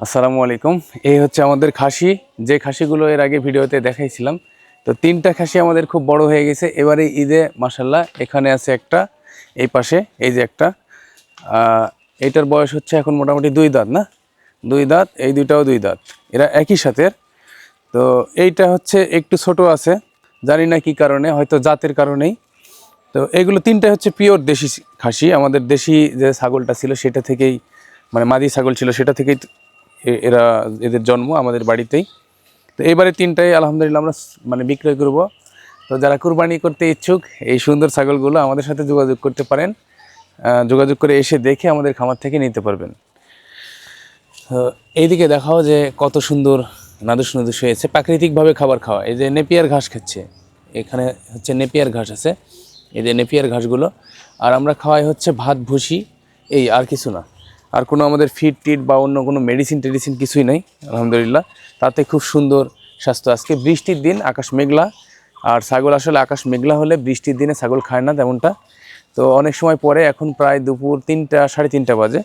আসসালামু আলাইকুম। এই হচ্ছে আমাদের খাসি। যে খাসিগুলো এর আগে ভিডিওতে দেখাইছিলাম, তো তিনটা খাসি আমাদের খুব বড় হয়ে গেছে। এবারে ঈদে মাসাল্লাহ এখানে আছে একটা, এই পাশে, এই যে একটা। এটার বয়স হচ্ছে এখন মোটামুটি দুই দাঁত, না? দুই দাঁত, এই দুইটাও দুই দাঁত। এরা একই সাথে তো এইটা হচ্ছে, একটু ছোট আছে। জানি না কি কারণে, হয়তো জাতের কারণেই। তো এগুলো তিনটা হচ্ছে পিওর দেশি খাসি। আমাদের দেশি যে ছাগলটা ছিল, সেটা থেকেই মানে মাদি ছাগল ছিল, সেটা থেকেই এরা, এদের জন্ম আমাদের বাড়িতেই। তো এবারে তিনটাই আলহামদুলিল্লাহ আমরা মানে বিক্রয় করব। তো যারা কুরবানি করতে ইচ্ছুক, এই সুন্দর ছাগলগুলো আমাদের সাথে যোগাযোগ করতে পারেন। যোগাযোগ করে এসে দেখে আমাদের খামার থেকে নিতে পারবেন। এইদিকে দেখাও যে কত সুন্দর নাদুস নাদুস হয়েছে। প্রাকৃতিকভাবে খাবার খাওয়া। এই যে নেপিয়ার ঘাস খাচ্ছে। এখানে হচ্ছে নেপিয়ার ঘাস আছে। এই যে নেপিয়ার ঘাসগুলো। আর আমরা খাওয়াই হচ্ছে ভাত, ভুসি। এই আর কিছু না। আর কোনো আমাদের ফিট টিট বা অন্য কোনো মেডিসিন টেডিসিন কিছুই নেই, আলহামদুলিল্লাহ। তাতে খুব সুন্দর স্বাস্থ্য। আজকে বৃষ্টির দিন, আকাশ মেঘলা। আর ছাগল আসলে আকাশ মেঘলা হলে বৃষ্টির দিনে ছাগল খায় না তেমনটা। তো অনেক সময় পরে এখন প্রায় দুপুর তিনটা, সাড়ে তিনটা বাজে।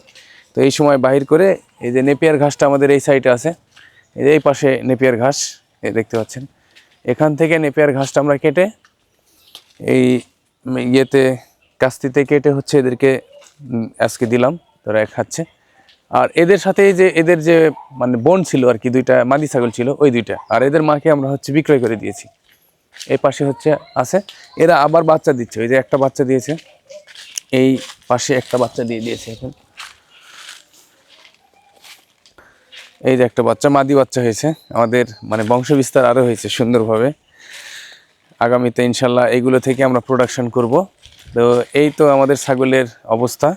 তো এই সময় বাহির করে এই যে নেপিয়ার ঘাসটা আমাদের এই সাইডে আছে, এই যে এই পাশে নেপিয়ার ঘাস, এই দেখতে পাচ্ছেন। এখান থেকে নেপিয়ার ঘাসটা আমরা কেটে এই ইয়েতে, কাস্তিতে কেটে হচ্ছে এদেরকে আজকে দিলাম। তারা খাচ্ছে আর এদের সাথে যে এদের যে মানে বোন ছিল আর কি, দুইটা মাদি ছাগল ছিল, ওই দুইটা। আর এদের মাকে আমরা হচ্ছে বিক্রয় করে দিয়েছি। এই পাশে হচ্ছে আছে। এরা আবার বাচ্চা দিচ্ছে। ওই যে একটা বাচ্চা দিয়েছে। এই পাশে একটা বাচ্চা দিয়ে দিয়েছে এখন। এই যে একটা বাচ্চা, মাদি বাচ্চা হয়েছে। আমাদের মানে বংশ বিস্তার আরও হয়েছে সুন্দরভাবে। আগামীতে ইনশাল্লাহ এইগুলো থেকে আমরা প্রোডাকশন করব। তো এই তো আমাদের ছাগলের অবস্থা।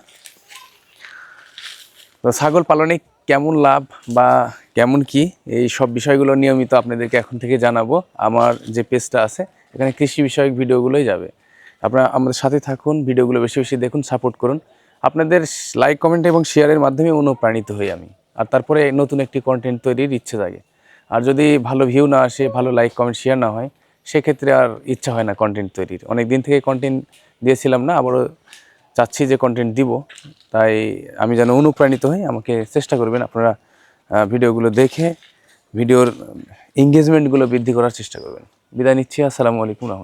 তো ছাগল পালনে কেমন লাভ বা কেমন কি? এই সব বিষয়গুলো নিয়মিত আপনাদেরকে এখন থেকে জানাব। আমার যে পেজটা আছে, এখানে কৃষি বিষয়ক ভিডিওগুলোই যাবে। আপনারা আমাদের সাথে থাকুন, ভিডিওগুলো বেশি বেশি দেখুন, সাপোর্ট করুন। আপনাদের লাইক, কমেন্ট এবং শেয়ারের মাধ্যমে অনুপ্রাণিত হই আমি। আর তারপরে নতুন একটি কন্টেন্ট তৈরির ইচ্ছে জাগে। আর যদি ভালো ভিউ না আসে, ভালো লাইক কমেন্ট শেয়ার না হয়, সেক্ষেত্রে আর ইচ্ছা হয় না কন্টেন্ট তৈরির। অনেক দিন থেকে কন্টেন্ট দিয়েছিলাম না, আবারও চাচ্ছি যে কন্টেন্ট দিব, তাই আমি যেন অনুপ্রাণিত হই। আমাকে চেষ্টা করবেন আপনারা ভিডিওগুলো দেখে, ভিডিওর এঙ্গেজমেন্টগুলো বৃদ্ধি করার চেষ্টা করবেন। বিদায় নিচ্ছি, আসসালামু আলাইকুম রহমতুল্লাহ।